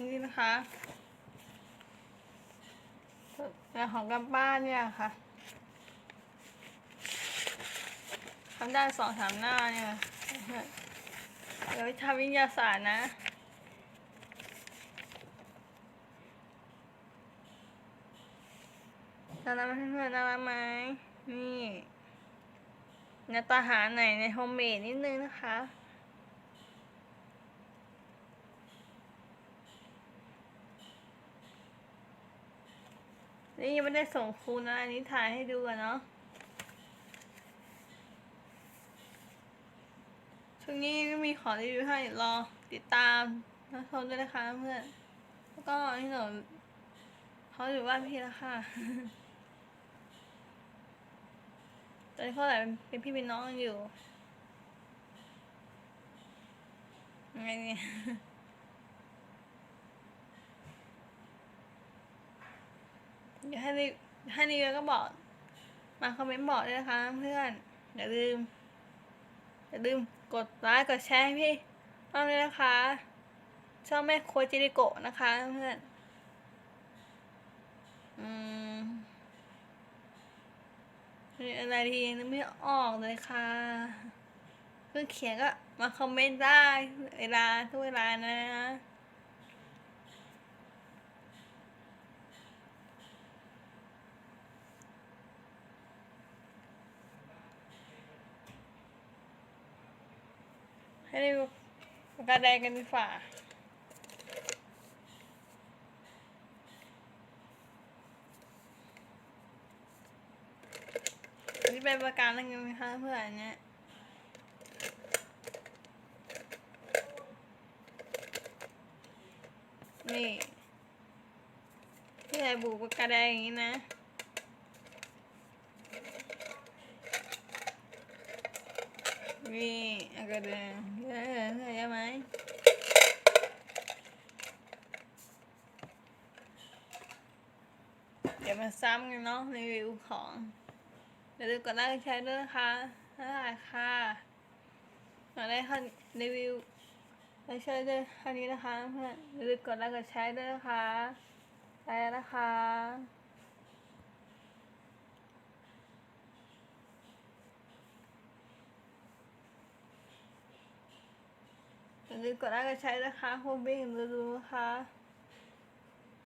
นี่นะคะแต่ของกำบ้านเนี่ยค่ะทำได้สองสามหน้าเนี่ยเดี๋ยวทำวิทยาศาสตร์นะน่ารักไหมเพื่อนๆน่ารักไหมนี่นื้อตาหารหนในโฮมเมดนิดนึงนะคะ นี่ยังไม่ได้ส่งครูนะ อันนี้ถ่ายให้ดูกันเนาะ ช่วงนี้ก็มีของรีวิวให้รอติดตามนะชมด้วยนะคะเพื่อน แล้วก็ที่หนูเขาอยู่บ้านพี่แล้วค่ะ ตอนนี้เขาไหนเป็นพี่เป็นน้องอยู่ยังไงเนี่ย เดี๋ยวให้รีให้รีวิวก็บอก มาคอมเมนต์บอกด้วยนะคะเพื่อนอย่าลืม อย่าลืมกดไลค์กดแชร์ให้พี่บ้างเลยนะคะชองแม่โคจิริโกะนะคะเพื่อนอืมอะไรดีนึกไม่ออกเลยค่ะเพื่อเขียนก็มาคอมเมนต์ได้เวลาทุกเวลานะ ให้ดูปากกาแดงกันดีกว่านี่เป็นประการอะไรกันไหมคะเพื่อนเนี้ยนี่ที่ไหนบุกปากกาแดงอย่างนี้นะ นี่อกาศแดงเยอะเยอะไหมเดี๋ยวมาซ้ำกันเนาะรีวิวของอย่าลืมกดไลค์กดแชร์ด้วยนะคะบ๊ายบายค่ะมาได้ค่ะรีวิวไลค์แชร์ด้วยคันนี้นะคะเพื่อนอย่าลืมกดไลค์กดแชร์ด้วยนะคะไปแล้วนะคะ อย่า ลืมกดไลค์กดแชร์นะคะโฮมบิ้งดูๆนะคะ